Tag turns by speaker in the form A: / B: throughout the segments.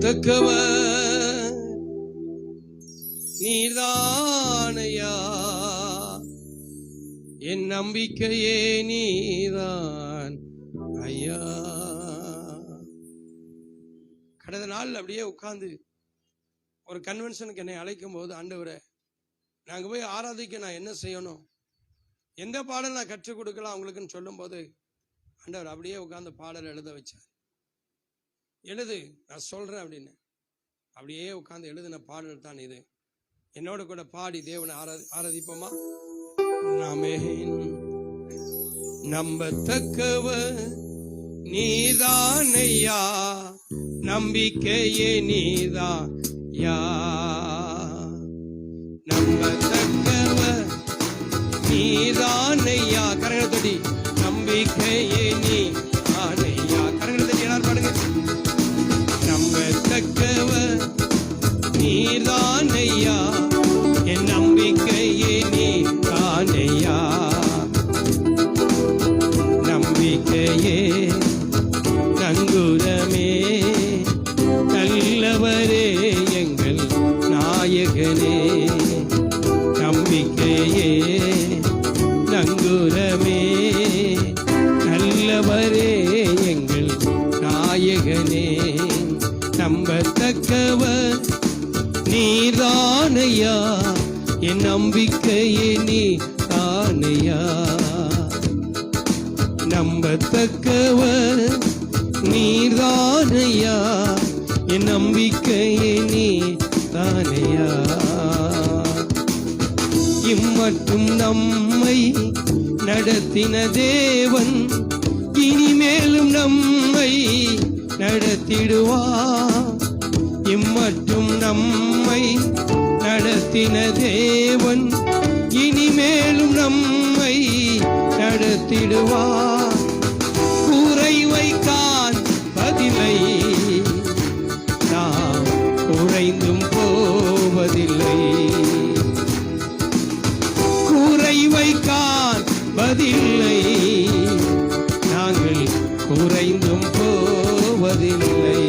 A: நம்பத்தக்கவர் நீதானையா என் நம்பிக்கையே நீதான். ஐயா. கடந்த நாள் அப்படியே உட்கார்ந்து ஒரு கன்வென்ஷனுக்கு என்னை அழைக்கும் போது ஆண்டவரை நாங்கள் போய் ஆராதிக்க நான் என்ன செய்யணும்? எந்த பாடல் நான் கற்றுக் கொடுக்கலாம் அவங்களுக்குன்னு சொல்லும்போது ஆண்டவர் அப்படியே உட்காந்து பாடல் எழுத வச்சார். எழுது நான் சொல்றேன் அப்படின்னு. அப்படியே உட்காந்து எழுதின பாடல் தான் இது. என்னோட கூட பாடி தேவனை ஆராதி ஆராதிப்போமா? நாமே நம்பத்தக்கவ நீதானையா? நம்பிக்கையே நீதான். யா அங்குரமே. நல்லவரே எங்கள் நாயகனே. நம்பிக்கையே நங்குரமே. நல்லவரே எங்கள் நாயகனே. நம்பத்தக்கவர் நீதானையா என் நம்பிக்கையே நீ தானையா நம்பத்தக்கவர் நீர்தானையா? என் நம்பிக்கையே நீ தானையா இம்மட்டும் நம்மை நடத்தின தேவன் இனிமேலும் நம்மை நடத்திடுவா? இம்மட்டும் நம்மை நடத்தின தேவன் இனிமேலும் நம்மை நடத்திடுவா? பதிலை நாம் குறைந்தும் போவதில்லை. குறைவை காண் பதில்லை. நாங்கள் குறைந்தும் போவதில்லை.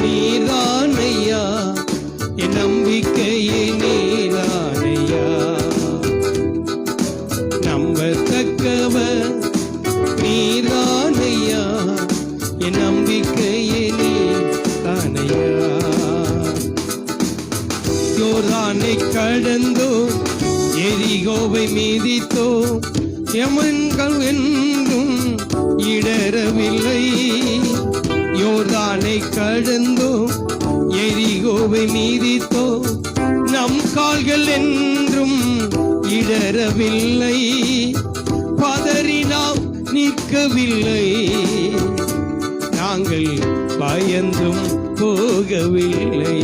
A: நீதானையா என் நம்பிக்கையே நீதானையா நம்பத்தக்கவ நீதானையா என் நம்பிக்கையே நீ தானையா கடந்தோ எரிகோவை மீதித்தோ எமன்கள் என்றும் இடரவில்லை. யோர்தானை கடந்தோம் எரிகோவை மீதித்தோ நம் கால்கள் என்றும் இடரவில்லை பதறி நிற்கவில்லை. நாங்கள் பயந்தும் போகவில்லை.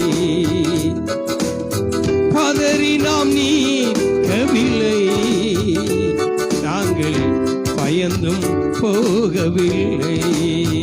A: பதறி நாம் நீக்கவில்லை. நாங்கள் பயந்தும் போகவில்லை.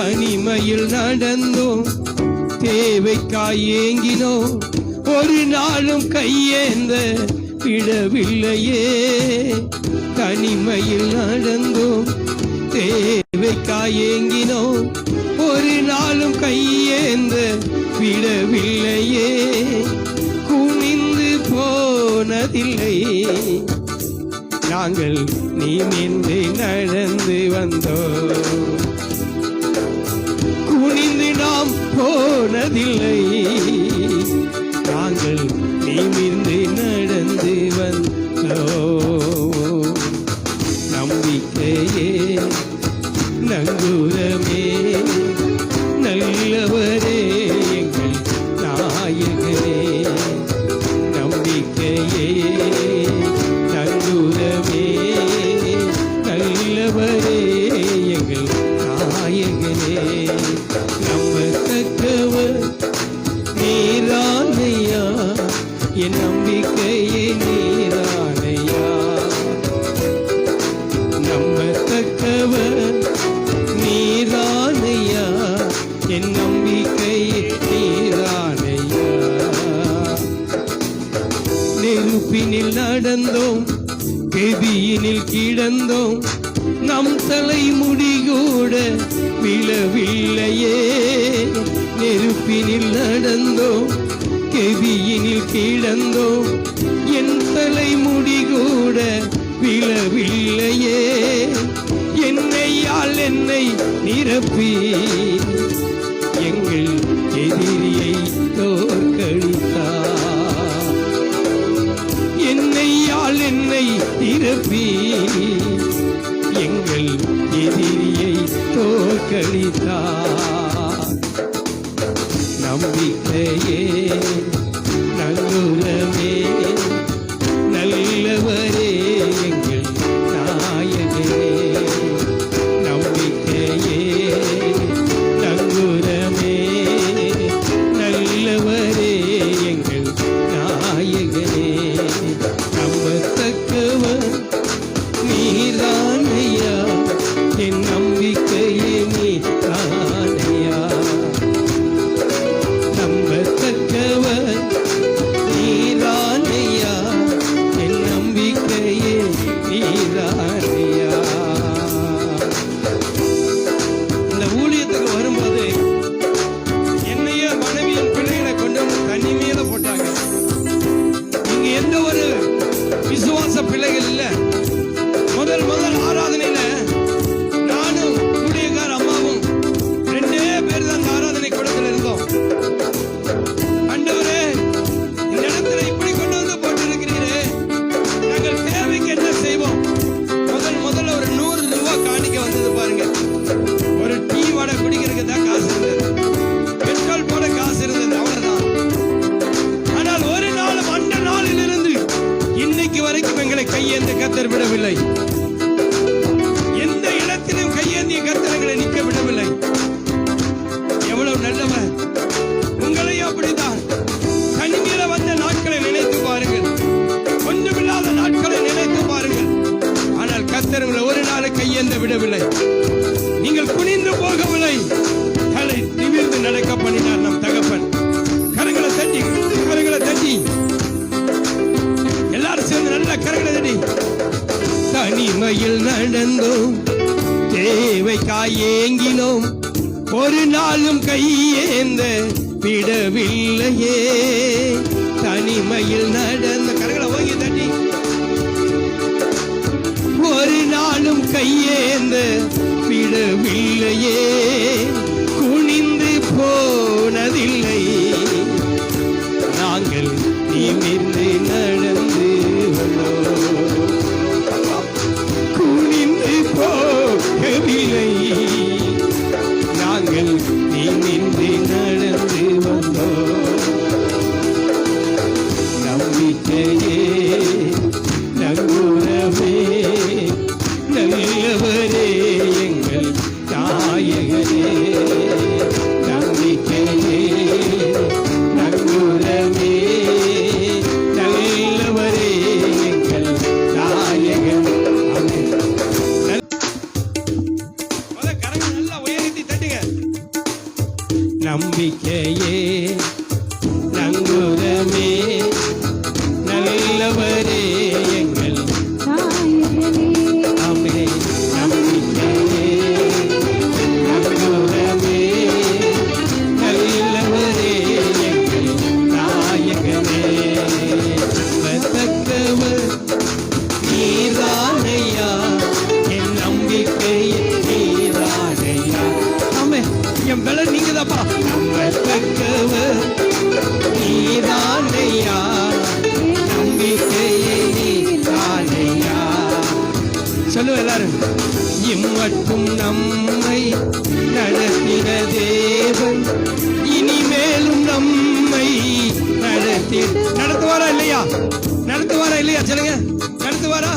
A: தனிமையில் நடந்தோம் தேவைக்காய் ஏங்கினோம். ஒரு நாளும் கையேந்த விடவில்லையே. தனிமையில் நடந்தோம் தேவைக்காய் ஏங்கினோம். ஒரு நாளும் கையேந்த விடவில்லையே. குமிந்து போனதில்லை. நாங்கள் நீ நின்று நடந்து வந்தோம். நாம் போனதில்லை. நாங்கள் நீ கீழினில் கிடந்தோம். நம் தலைமுடி கூட விழவில்லையே. நெருப்பினில் நடந்தோம். கெதியினில் கிடந்தோம். என் தலைமுடி கூட விழவில்லையே. என்னையால் என்னை நிரப்பி எழுப்பி எங்கள் எதிரியை தோற்கடித்தார். நம்பிக்கையே விடவில்லை கையேந்த விடவில்லையே. தனிமையில் நடந்த கரகளை வாங்கி தட்டி. ஒரு நாளும் கையேந்த விடவில்லையே. குனிந்து போனதில்லை. நாங்கள் நீ நம்பிக்கையே. நங்குதமே நடத்துவாரா இல்லையா? நடத்துவாரா இல்லையா சொல்லுங்க நடத்துவாரா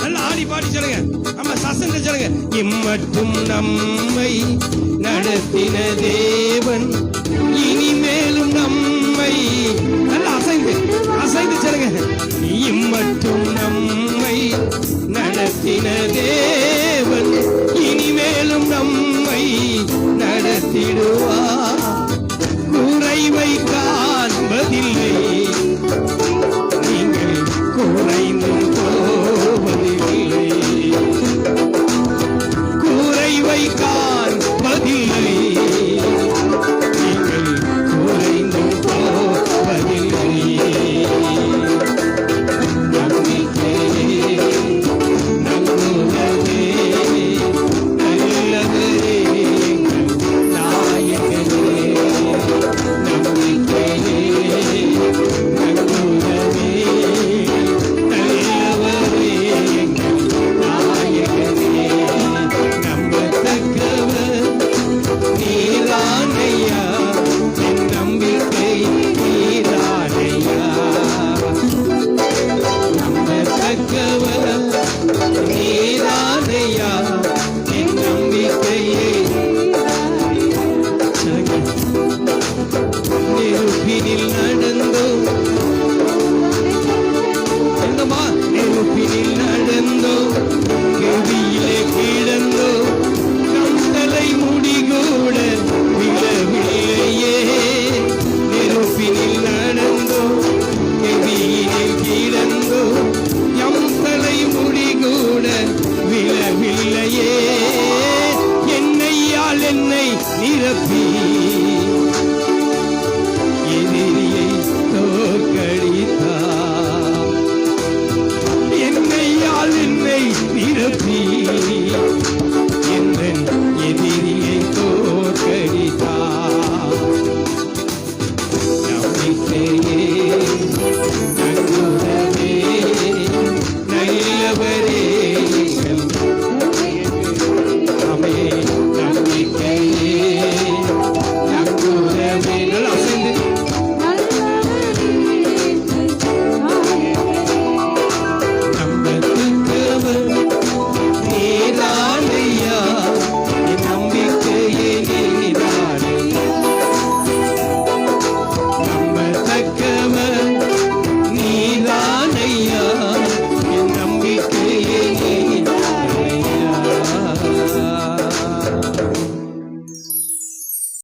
A: நல்லா ஆடி பாடி சொல்லுங்க நம்ம சசன் சொல்லுங்க இம்மட்டும் நம்மை நடத்தின தேவன். இனிமேலும் நம்மை நல்லா அசைந்து அசைந்து சொல்லுங்க இம்மட்டும் நம்மை நடத்தின தேவன். இனிமேலும் நம்மை நடத்திடும்